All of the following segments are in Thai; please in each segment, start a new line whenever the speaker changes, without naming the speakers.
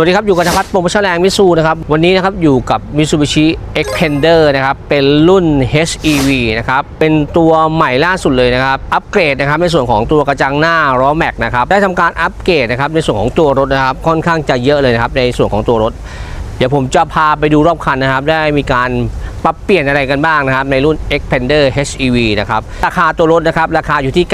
วัสดีครับ อยู่กับธพัฒน์โปรโมชั่นแรงมิสูนะครับ วันนี้นะครับอยู่กับ Mitsubishi Xpander นะครับ เป็นรุ่น HEV นะครับ เป็นตัวใหม่ล่าสุดเลยนะครับ อัปเกรดนะครับในส่วนของตัวกระจังหน้าล้อแม็กนะครับ ได้ทำการอัปเกรดนะครับในส่วนของตัวรถนะครับ ค่อนข้างจะเยอะเลยนะครับในส่วนของตัวรถ เดี๋ยวผมจะพาไปดูรอบคันนะครับ ได้มีการ ปรับเปลี่ยนอะไรกันบ้างนะครับ ในรุ่น Xpander HEV นะครับ ราคาตัวรถนะครับ ราคาอยู่ที่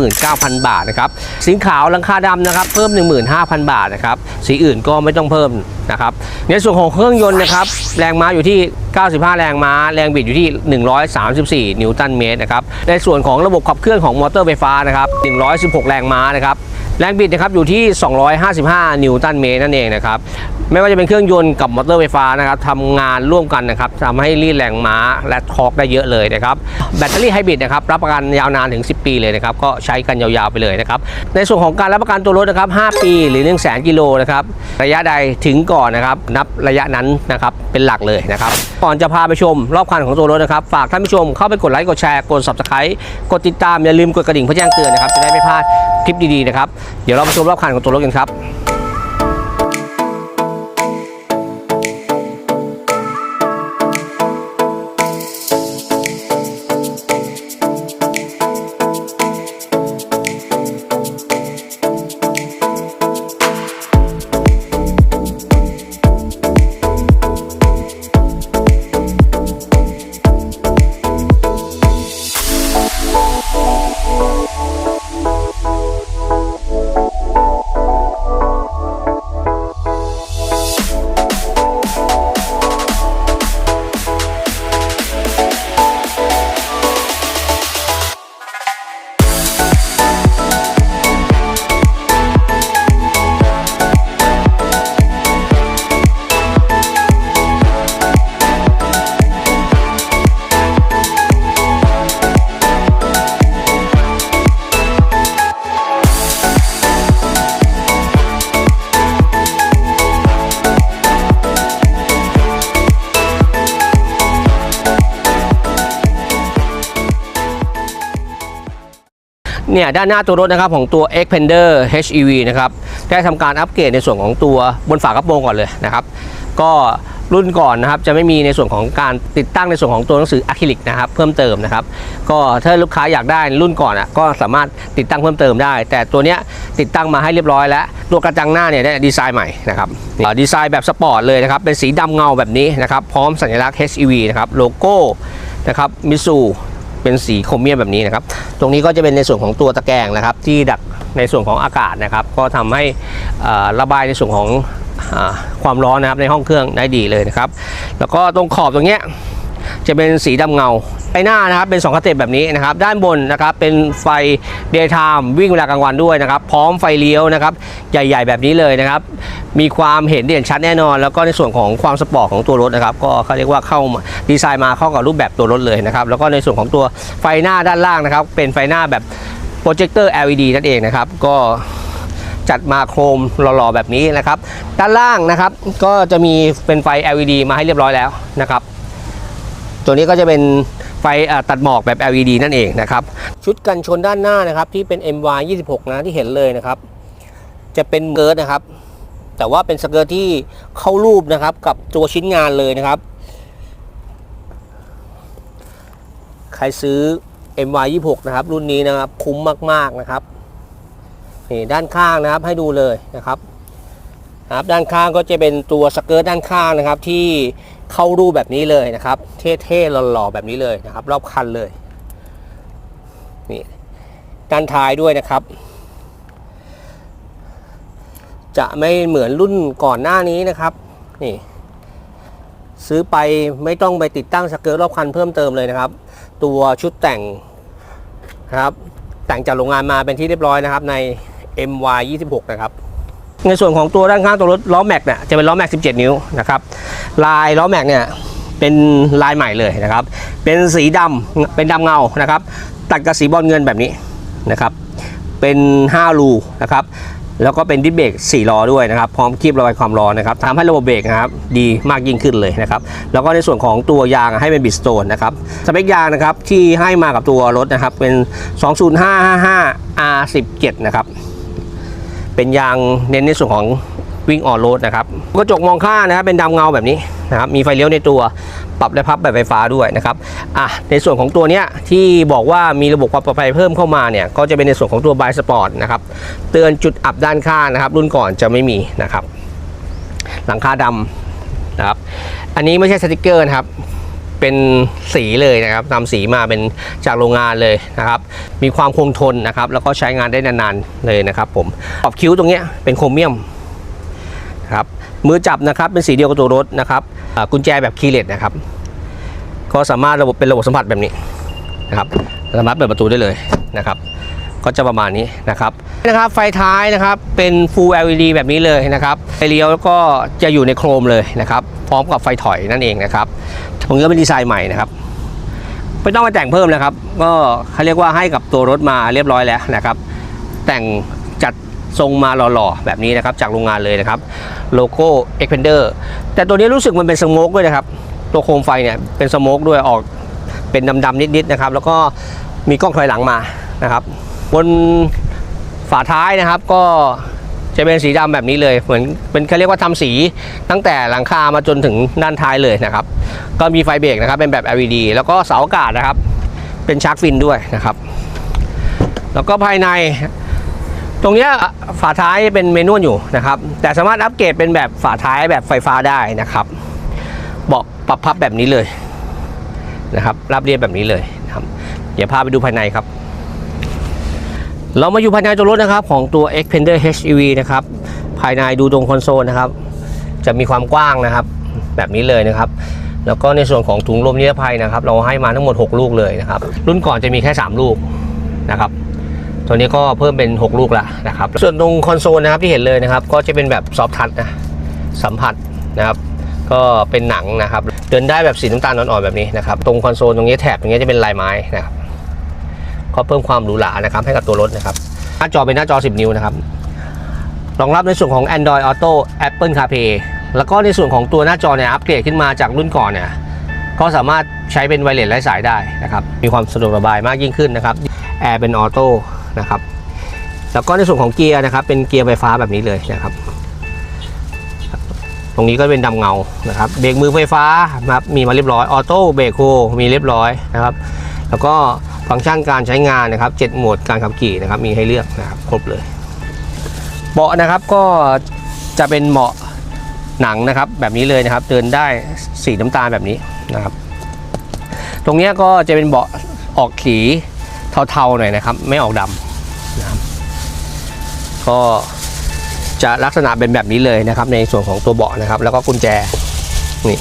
939,000 บาทนะครับ สีขาวลังคาดำนะครับ เพิ่ม 15,000 บาทนะครับ สีอื่นก็ไม่ต้องเพิ่มนะครับ ในส่วนของเครื่องยนต์นะครับ แรงม้าอยู่ที่ 95 แรงม้า แรงบิดอยู่ที่ 134 นิวตันเมตรนะครับ ในส่วนของระบบขับเคลื่อนของมอเตอร์ไฟฟ้านะครับ 116 แรงม้านะครับ แรงบิดนะครับอยู่ที่ 255 นิวตันเมตรนั่นเองนะครับ ไม่ว่าจะเป็นเครื่องยนต์กับมอเตอร์ไฟฟ้านะครับทำงานร่วมกันนะครับทำให้รีดแรงม้าและทอร์กได้เยอะเลยนะครับแบตเตอรี่ไฮบริดนะครับรับประกันยาวนานถึง 10 ปีเลยนะครับก็ใช้กันยาวๆไปเลยนะครับในส่วนของการรับประกันตัวรถนะครับ 5 ปีหรือ 1 0 0 0 0แกิโลนะครับระยะใดถึงก่อนนะครับนับระยะนั้นนะครับเป็นหลักเลยนะครับก่อนจะพาไปชมรอบคันของตัวรถนะครับฝากท่านผู้ชมเข้าไปกดไลค์กดแชร์กด subscribe กดติดตามอย่าลืมกดกระดิ่งเพื่อแจ้งเตือนนะครับจะได้ไม่พลาดคลิปดีๆนะครับเดี๋ยวเราไปชมรอบคันของตัวรถกันครับ เนี่ยด้านหน้าตัวรถนะครับของตัว Xpander HEV นะครับได้ทำการอัปเกรดในส่วนของตัวบนฝากระโปรงก่อนเลยนะครับ ก็รุ่นก่อนนะครับจะไม่มีในส่วนของการติดตั้งในส่วนของตัวหนังสืออะคริลิกนะครับเพิ่มเติมนะครับ ก็ถ้าลูกค้าอยากได้รุ่นก่อนอะก็สามารถติดตั้งเพิ่มเติมได้ แต่ตัวเนี้ยติดตั้งมาให้เรียบร้อยแล้วตัวกระจังหน้าเนี่ยได้ดีไซน์ใหม่นะครับอ่าดีไซน์แบบสปอร์ตเลยนะครับเป็นสีดำเงาแบบนี้นะครับพร้อมสัญลักษณ์ HEV นะครับโลโก้นะครับมิซู เป็นสีโครเมียมแบบนี้นะครับ ตรงนี้ก็จะเป็นในส่วนของตัวตะแกรงนะครับ ที่ดักในส่วนของอากาศนะครับ ก็ทำให้ระบายในส่วนของอความร้อนนะครับในห้องเครื่องได้ดีเลยนะครับ แล้วก็ตรงขอบตรงเนี้ย จะเป็นสีดำเงาไปหน้านะครับเป็น2สเต็ปแบบนี้นะครับด้านบนนะครับเป็นไฟ daytime วิ่งเวลากลางวันด้วยนะครับพร้อมไฟเลี้ยวนะครับใหญ่ ๆ แบบนี้เลยนะครับมีความเห็นเด่นชัดแน่นอน แล้วก็ในส่วนของความสปอร์ตของตัวรถนะครับก็เขาเรียกว่าเข้ามาดีไซน์มาเข้ากับรูปแบบตัวรถเลยนะครับแล้วก็ในส่วนของตัวไฟหน้าด้านล่างนะครับเป็นไฟหน้าแบบโปรเจคเตอร์ LED นั่นเองนะครับก็จัดมาโครมหล่อๆแบบนี้นะครับ ด้านล่างนะครับก็จะมีเป็นไฟ LED มาให้เรียบร้อยแล้วนะครับ ตัวนี้ก็จะเป็นไฟตัดหมอกแบบ LED นั่นเองนะครับ ชุดกันชนด้านหน้านะครับที่เป็น MY 26นะที่เห็นเลยนะครับ จะเป็นเกิร์ดนะครับ แต่ว่าเป็นสเกิร์ตที่เข้ารูปนะครับกับตัวชิ้นงานเลยนะครับ ใครซื้อ MY 26นะครับ รุ่นนี้นะครับ คุ้มมากๆนะครับนี่ด้านข้างนะครับให้ดูเลยนะครับนะครับด้านข้างก็จะเป็นตัวสเกิร์ตด้านข้างนะครับที่ เข้ารูแบบนี้เลยนะครับ เท่ๆหล่อๆแบบนี้เลยนะครับ รอบคันเลยนี่ด้านท้ายด้วยนะครับ จะไม่เหมือนรุ่นก่อนหน้านี้นะครับนี่ซื้อไปไม่ต้องไปติดตั้งสเกิร์ตรอบคันเพิ่มเติมเลยนะครับ ตัวชุดแต่งนะครับ แต่งจากโรงงานมาเป็นที่เรียบร้อยนะครับใน MY 26 นะครับ ในส่วนของตัวด้านข้างตัวรถล้อแม็กเนี่ยจะเป็นล้อแม็ก 17 นิ้วนะครับลายล้อแม็กเนี่ยเป็นลายใหม่เลยนะครับ เป็นสีดำเป็นดำเงานะครับ ตัดกับสีบอลเงินแบบนี้นะครับ เป็น5รูนะครับแล้วก็เป็นดิสเบรก4ล้อด้วยนะครับ พร้อมคีบระบายความร้อนนะครับทำให้ระบบเบรกนะครับดีมากยิ่งขึ้นเลยนะครับ แล้วก็ในส่วนของตัวยางให้เป็นบิสโตนนะครับสเปคยางนะครับที่ให้มากับตัวรถนะครับเป็น 20555 R17 นะครับ เป็นยางเน้นในส่วนของวิ่งออนโรดนะครับกระจกมองข้างนะครับเป็นดำเงาแบบนี้นะครับมีไฟเลี้ยวในตัวปรับและพับแบบไฟฟ้าด้วยนะครับอะในส่วนของตัวเนี้ยที่บอกว่ามีระบบความปลอดภัยเพิ่มเข้ามาเนี่ยก็จะเป็นในส่วนของตัวบายสปอร์ตนะครับเตือนจุดอับด้านข้างนะครับ รุ่นก่อนจะไม่มีนะครับ หลังคาดำนะครับอันนี้ไม่ใช่สติกเกอร์นะครับ เป็นสีเลยนะครับนำสีมาเป็นจากโรงงานเลยนะครับ มีความคงทนนะครับ แล้วก็ใช้งานได้นานๆเลยนะครับ ผมขอบคิ้วตรงนี้เป็นโครเมียมนะครับมือจับนะครับเป็นสีเดียวกับตัวรถนะครับกุญแจแบบคีย์เลสนะครับ ก็สามารถระบบเป็นระบบสัมผัสแบบนี้นะครับสามารถเปิดประตูได้เลยนะครับ ก็จะประมาณนี้นะครับนะครับ ไฟท้ายนะครับเป็น Full LED แบบนี้เลยนะครับไฟเลี้ยวก็จะอยู่ในโครมเลยนะครับ พร้อมกับไฟถอยนั่นเองนะครับ ตรงนี้ก็เป็นดีไซน์ใหม่นะครับไม่ต้องมาแต่งเพิ่มนะครับ ก็เขาเรียกว่าให้กับตัวรถมาเรียบร้อยแล้วนะครับ แต่งจัดทรงมาหล่อๆแบบนี้นะครับ จากโรงงานเลยนะครับ โลโก้ Expander แต่ตัวนี้รู้สึกมันเป็นสโมกด้วยนะครับ ตัวโคมไฟเนี่ยเป็นสโมกด้วยออกเป็นดำๆนิดๆนะครับ แล้วก็มีกล้องถอยหลังมานะครับ บนฝาท้ายนะครับก็ จะเป็นสีดำแบบนี้เลย เหมือนเป็นเขาเรียกว่าทำสีตั้งแต่หลังคามาจนถึงด้านท้ายเลยนะครับ ก็มีไฟเบรกนะครับเป็นแบบ LED แล้วก็เสาอากาศนะครับ เป็นชาร์กฟินด้วยนะครับ แล้วก็ภายใน ตรงเนี้ยฝาท้ายเป็นเมนวลอยู่นะครับ แต่สามารถอัปเกรดเป็นแบบฝาท้ายแบบไฟฟ้าได้นะครับเบาะปรับพับแบบนี้เลยนะครับราบเรียบแบบนี้เลยนะครับ เดี๋ยวพาไปดูภายในครับ เรามาอยู่ภายในตัวรถนะครับของตัว Xpander HEV นะครับ ภายในดูตรงคอนโซลนะครับ จะมีความกว้างนะครับ แบบนี้เลยนะครับ แล้วก็ในส่วนของถุงลมนิรภัยนะครับ เราให้มาทั้งหมด 6 ลูกเลยนะครับ รุ่นก่อนจะมีแค่ 3 ลูกนะครับ ตัวนี้ก็เพิ่มเป็น 6 ลูกละนะครับ ส่วนตรงคอนโซลนะครับที่เห็นเลยนะครับ ก็จะเป็นแบบซอฟทัชนะสัมผัสนะครับก็เป็นหนังนะครับ เดินได้แบบสีน้ำตาลอ่อนๆแบบนี้นะครับ ตรงคอนโซลตรงนี้แถบตรงนี้จะเป็นลายไม้นะครับ ก็เพิ่มความหรูหรานะครับให้กับตัวรถนะครับหน้าจอเป็นหน้าจอ 10 นิ้วนะครับรองรับในส่วนของ Android Auto Apple CarPlay แล้วก็ในส่วนของตัวหน้าจอเนี่ยอัปเกรดขึ้นมาจากรุ่นก่อนเนี่ยก็สามารถใช้เป็นไวเลสไร้สายได้นะครับ มีความสะดวกสบายมากยิ่งขึ้นนะครับแอร์เป็นออโต้นะครับ แล้วก็ในส่วนของเกียร์นะครับ เป็นเกียร์ไฟฟ้าแบบนี้เลยนะครับ ตรงนี้ก็เป็นดำเงานะครับ เบรกมือไฟฟ้านะครับ มีมาเรียบร้อย ออโต้เบรกโฮมีเรียบร้อยนะครับ แล้วก็ฟังก์ชันการใช้งานนะครับ7โหมดการขับขี่นะครับมีให้เลือกนะครับครบเลยเบาะนะครับก็จะเป็นเบาะหนังนะครับแบบนี้เลยนะครับ เดินได้สีน้ำตาลแบบนี้นะครับ ตรงนี้ก็จะเป็นเบาะออกขีเทาๆหน่อยนะครับ ไม่ออกดำนะครับก็จะลักษณะเป็นแบบนี้เลยนะครับ ในส่วนของตัวเบาะนะครับ แล้วก็กุญแจนี่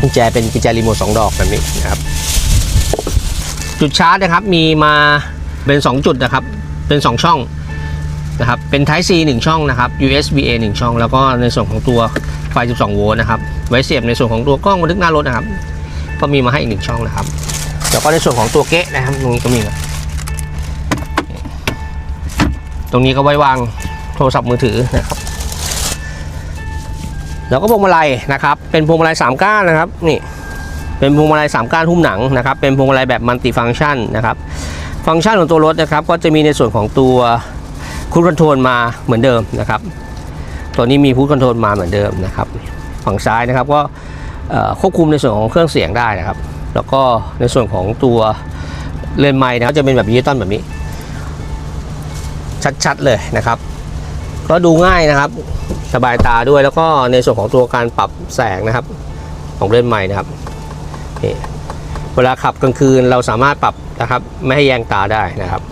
กุญแจเป็นกุญแจรีโมทสองดอกแบบนี้นะครับ จุดชาร์จนะครับมีมาเป็น 2 จุดนะครับ เป็น 2 ช่องนะครับ เป็น Type C 1 ช่องนะครับ USB A 1 ช่อง แล้วก็ในส่วนของตัวไฟ 12 โวลต์นะครับ ไว้เสียบในส่วนของตัวกล้องบันทึกหน้ารถนะครับ ก็มีมาให้อีกหนึ่งช่องนะครับ แล้วก็ในส่วนของตัวเก๊ะนะครับตรงนี้ก็มีนะตรงนี้ก็ไว้วางโทรศัพท์มือถือนะครับ แล้วก็พวงมาลัยนะครับ เป็นพวงมาลัย3ก้านนะครับ นี่ เป็นพวงมาลัย3ก้านหุ้มหนังนะครับเป็นพวงมาลัยแบบมัลติฟังก์ชันนะครับฟังก์ชันของตัวรถนะครับก็จะมีในส่วนของตัวคูดคอนโทรลมาเหมือนเดิมนะครับ ตัวนี้มีพูดคอนโทรลมาเหมือนเดิมนะครับ ฝั่งซ้ายนะครับก็ควบคุมในส่วนของเครื่องเสียงได้นะครับ แล้วก็ในส่วนของตัวเลนไมค์นะครับจะเป็นแบบดิจิตอลแบบนี้ ชัดๆเลยนะครับ ก็ดูง่ายนะครับ สบายตาด้วยแล้วก็ในส่วนของตัวการปรับแสงนะครับ ของเลนไมค์นะครับ นี่เวลาขับกลางคืนเราสามารถปรับนะครับไม่ให้แยงตาได้นะครับ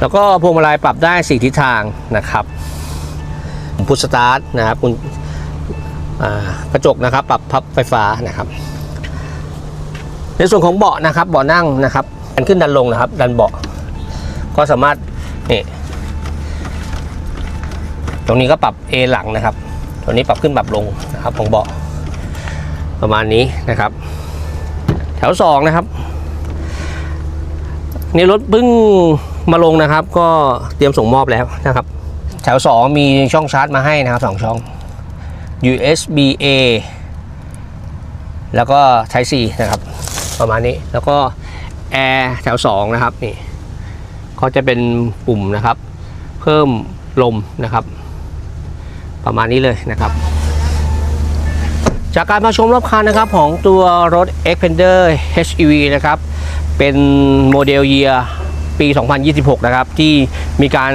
แล้วก็พวงมาลัยปรับได้สี่ทิศทางนะครับพุชสตาร์ทนะครับคุณกระจกนะครับปรับพับไฟฟ้านะครับ ในส่วนของเบาะนะครับเบาะนั่งนะครับดันขึ้นดันลงนะครับ ดันเบาะก็สามารถนี่ตรงนี้ก็ปรับเอหลังนะครับ ตัวนี้ปรับขึ้นปรับลงนะครับของเบาะประมาณนี้นะครับ วสองนะครับนี่รถเพิ่งมาลงนะครับ ก็เตรียมส่งมอบแล้วนะครับ แถว2มีช่องชาร์จมาให้นะครับสองช่อง USB A แล้วก็ Type C นะครับ ประมาณนี้แล้วก็แอร์แถว2นะครับนี่ก็จะเป็นปุ่มนะครับ เพิ่มลมนะครับ ประมาณนี้เลยนะครับ จากการมาชมรอบคันนะครับของตัวรถ Xpander HEV นะครับ เป็นโมเดลเยียปี 2026 นะครับ ที่มีการ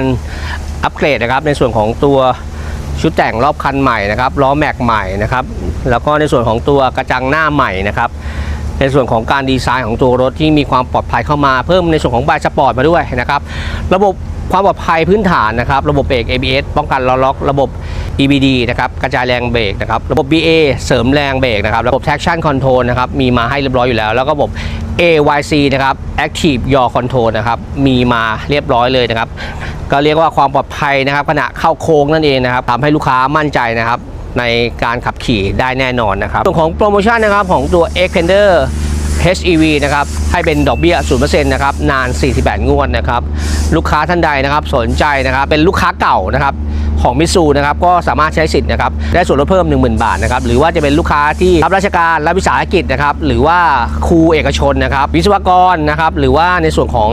อัปเกรดนะครับ ในส่วนของตัวชุดแต่งรอบคันใหม่นะครับล้อแม็กใหม่นะครับ แล้วก็ในส่วนของตัวกระจังหน้าใหม่นะครับในส่วนของการดีไซน์ของตัวรถที่มีความปลอดภัยเข้ามาเพิ่มในส่วนของบายสปอร์ตมาด้วยนะครับ ระบบ ความปลอดภัยพื้นฐานนะครับ ระบบเบรก ABS ป้องกันล้อล็อก ระบบ EBD นะครับกระจายแรงเบรกนะครับ ระบบ BA เสริมแรงเบรกนะครับ ระบบ traction control นะครับมีมาให้เรียบร้อยอยู่แล้ว แล้วก็ระบบ AYC นะครับ Active Yaw Control นะครับมีมาเรียบร้อยเลยนะครับ ก็เรียกว่าความปลอดภัยนะครับ ขณะเข้าโค้งนั่นเองนะครับทำให้ลูกค้ามั่นใจนะครับในการขับขี่ได้แน่นอนนะครับส่วนของโปรโมชั่นนะครับของตัว Xpander HEV นะครับให้เป็นดอกเบี้ย 0%นะครับนาน 48 งวดนะครับลูกค้าท่านใดนะครับสนใจนะครับเป็นลูกค้าเก่านะครับ ของมิสูนะครับก็สามารถใช้สิทธิ์นะครับได้ส่วนลดเพิ่ม 10,000 บาทนะครับหรือว่าจะเป็นลูกค้าที่รับราชการรับวิสาหกิจนะครับหรือว่าครูเอกชนนะครับวิศวกรนะครับหรือว่าในส่วนของ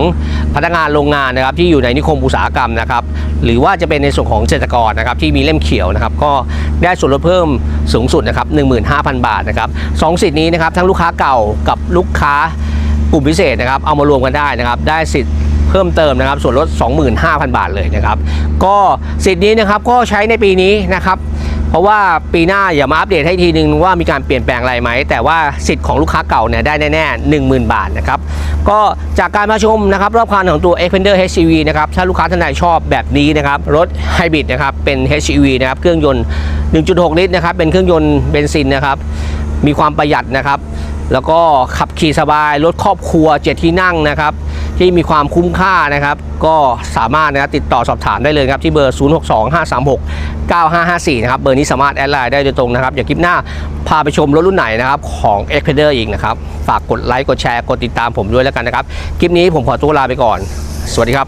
พนักงานโรงงานนะครับที่อยู่ในนิคมอุตสาหกรรมนะครับหรือว่าจะเป็นในส่วนของเกษตรกรนะครับที่มีเล่มเขียวนะครับก็ได้ส่วนลดเพิ่มสูงสุดนะครับ15,000 บาทนะครับสองสิทธิ์นี้นะครับทั้งลูกค้าเก่ากับลูกค้ากลุ่มพิเศษนะครับเอามารวมกันได้นะครับได้สิทธิ์ พิ่มเติมนะครับ ส่วนลด 25,000 บาทเลยนะครับ ก็สิทธิ์นี้นะครับก็ใช้ในปีนี้นะครับเพราะว่าปีหน้าอย่ามาอัปเดตให้ทีนึงว่ามีการเปลี่ยนแปลงอะไรไหม แต่ว่าสิทธิ์ของลูกค้าเก่าเนี่ยได้แน่ๆ10,000 บาทนะครับ ก็จากการมาชมนะครับ รอบคันของตัว Xpander HCV นะครับ ถ้าลูกค้าท่านใดชอบแบบนี้นะครับ รถไฮบริดนะครับ เป็น HCV นะครับ เครื่องยนต์ 1.6 ลิตรนะครับ เป็นเครื่องยนต์เบนซินนะครับ มีความประหยัดนะครับ แล้วก็ขับขี่สบาย รถครอบครัวเจ็ดที่นั่งนะครับ ที่มีความคุ้มค่านะครับ ก็สามารถนะครับติดต่อสอบถามได้เลยครับที่เบอร์ 0625369554 นะครับเบอร์นี้สามารถแอดไลน์ได้โดยตรงนะครับ อย่าคลิปหน้าพาไปชมรถรุ่นไหนนะครับของ x p e d e r อีกนะครับ ฝากกดไลค์กดแชร์กดติดตามผมด้วยแล้วกันนะครับ คลิปนี้ผมขอตัวลาไปก่อน สวัสดีครับ